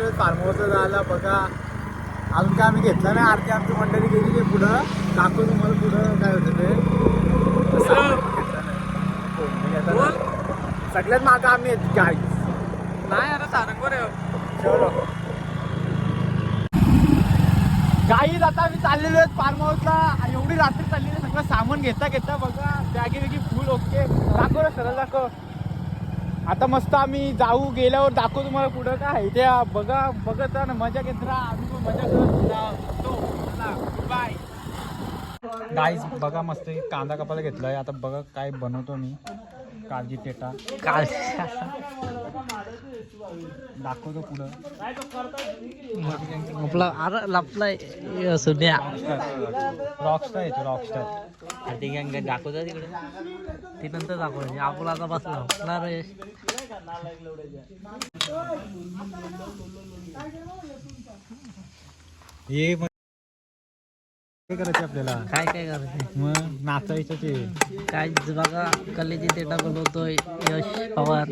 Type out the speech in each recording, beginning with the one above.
चाललोय फार्म हाऊसला जायला बघा. अजून काय आम्ही घेतलं नाही आरती आमची मंडळी गेली ते पुढं. दाखवू तुम्हाला पुढं काय होतं ते. हो, मी आता नाही. सगळ्यात मागं आम्ही गाई नाही अरे सारंगवर चलो गाईज आता आम्ही चाललेलो आहेत फार्म हाऊसला एवढी रात्री चाललेली सगळं सामान घेता घेता बघा. बॅगी बिगी फुल ओके दाखव सरळ दाखव. आता मस्त आम्ही जाऊ गेल्यावर दाखवू तुम्हाला पुढं काय. आहे ते बघा बघत राहा ना मजा घेत राहा. आम्ही पण मजा करत बाय गाईज बघा मस्त कांदा कापायला घेतलाय. आता बघा काय बनवतो मी. काळजी पेटा. काल दाखवतो पुढं. आपला अरे लपलाय सुन्या. रॉकस्टार येतो रॉकस्टार दाखवता तिकडे. ते नंतर दाखवायचे आपला आता बसला. ना रे हे मग काय करायचे आपल्याला? काय काय करायचं? मग नाचायचं ते काय बघा कलेची तेटा बनवतोय यश पवार.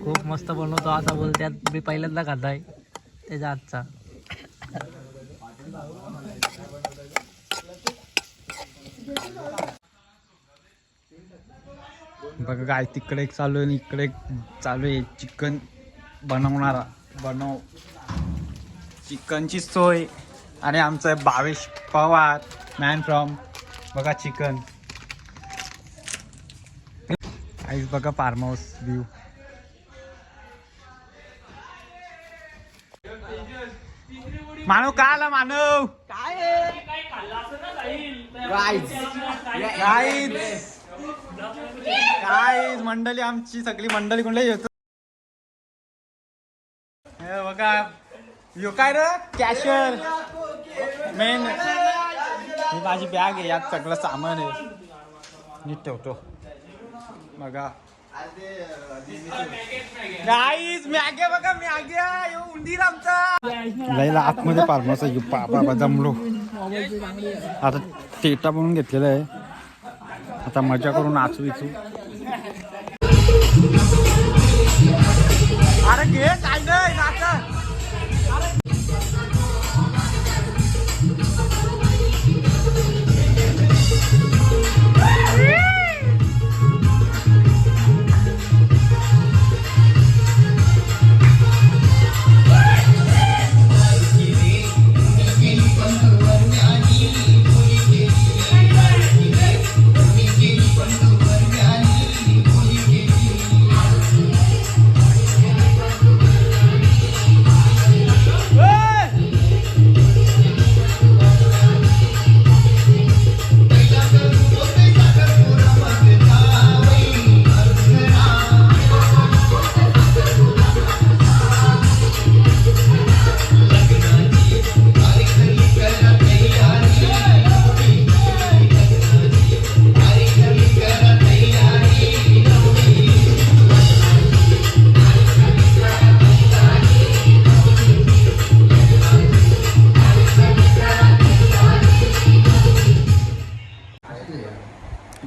खूप मस्त बनवतो असा बोलत्यात मी पहिल्यांदा खाताय त्याच्या आजचा. बघा काय तिकडे एक चालू आहे आणि इकडे एक चालू आहे. चिकन बनवणारा बनव. चिकनची सोय. आणि आमचं आहे भावेश पवार मॅन फ्रॉम बघा चिकन. आईस बघा फार्म हाऊस व्ह्यू मानव का आला मानव? गाईज काय मंडळी आमची सगळी मंडळी कोणली येतो? बघा. यो काय रे? कॅशर मेन. ही माझी बॅग आहे यात सगळं सामान आहे. नीट ठेवतो. बघा. गाईज मॅग्या बघा मॅग्या यो उंदीर आमचा. लईला आतमध्ये फार्मस आहे. बाबा जमलो. आता टेटा बनवून घेतलेला आहे. आता मजा करून नाचू इचू अरे घे काय नाही नाच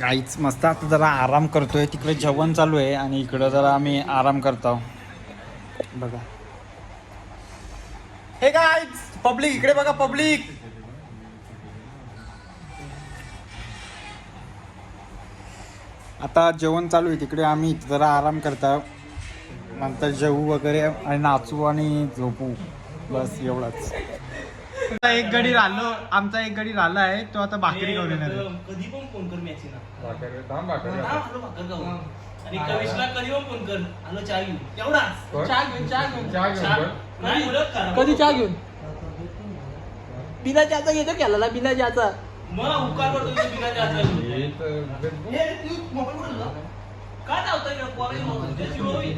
आईच मस्त आता जरा आराम करतोय तिकडे जेवण चालू आहे आणि इकडं जरा आम्ही आराम करतो बघा. हे काय पब्लिक इकडे बघा पब्लिक आता जेवण चालू आहे तिकडे आम्ही जरा आराम करतो नंतर जेवू वगैरे आणि नाचू आणि झोपू. बस एवढंच. आता एक गडी राहिलो आमचा एक गडी राहिला आहे तो आता भाकरी घेऊन येणार आहे. कधी पण फोन कर आलो भाकर खाऊ. आणि कविशला कधी पण फोन कर. आलो चहा घेऊन. एवढाच चहा घेऊन चहा घेऊन. चहा चहा- नाही बोलत का? कधी चहा घेऊन? बिना चहाचा घेतो केला बिना चहाचा? मला उपकार करतो तुझ्या बिना चहाचा. हे, तू मोबाईल कुठं mobile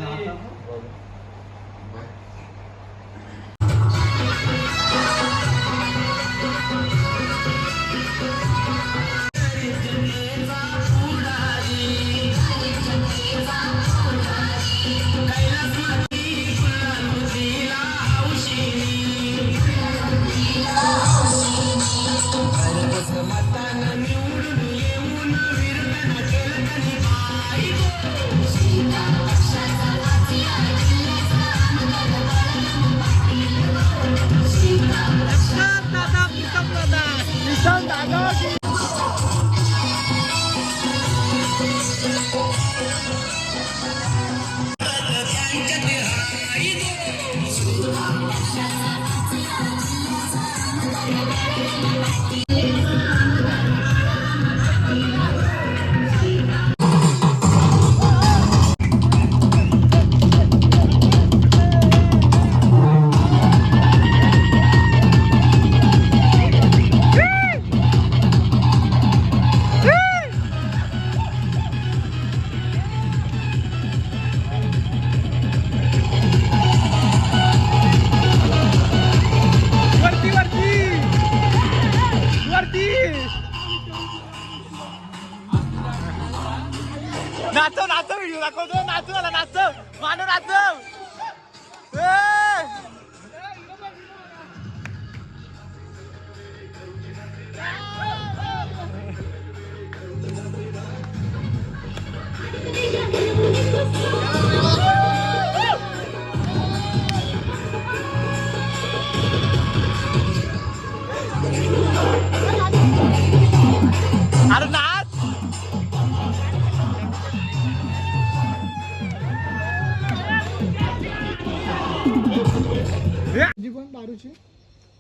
Natan, Natão, menino, Natão, Natan, Natan, mano, Natan!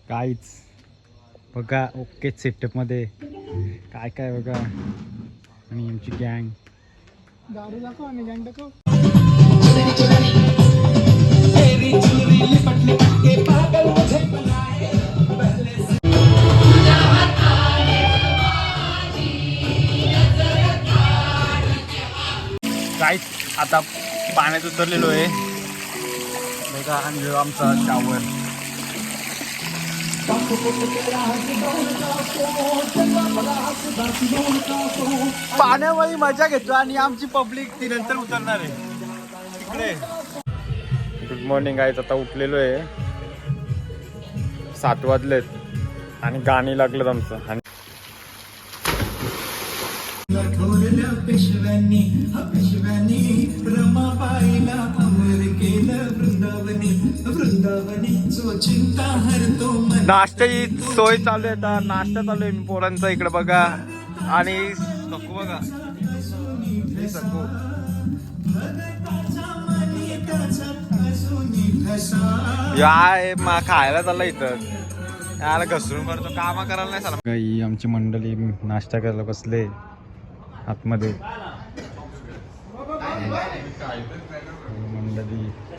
काहीच. बघा ओके सेटअपमध्ये काय काय बघा. आणि आमची गँग. दारू दाखव आणि गँग दाखव. काहीच आता पाण्यात उतरलेलो आहे. बघा आणि आमचा शावर पाण्यामध्ये मजा घेतो आणि आमची पब्लिक ती नंतर उतरणार आहे. तिकडे गुड मॉर्निंग आहेत आता उठलेलो आहे सात वाजलेत आणि गाणी लागलेत आमचं. आणि नाश्त्याची सोय चालू आहे आता. नाश्ता चालू आहे पोरांचा इकडे बघा. आणि सकू बघा. सकू. या मा खायला चालला इथं. याला घसरून करतो कामा करायला नाही चालला ही आमची मंडळी नाश्ता करायला बसले. आतमध्ये. मंडळी.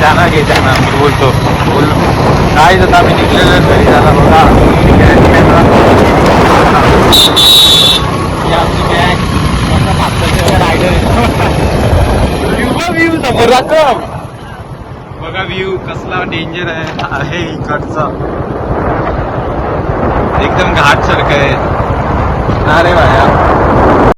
जाना घे जाना मी बोलतो. बोल. काय जात आम्ही निघलेलो घरी झाला बघा. ही आमची बॅग. आता मागच्या रायडर व्ह्यू समोर दाखव बघा. व्ह्यू कसला डेंजर आहे. आहे इकडचा. एकदम घाट सारखं आहे. अरे बाया.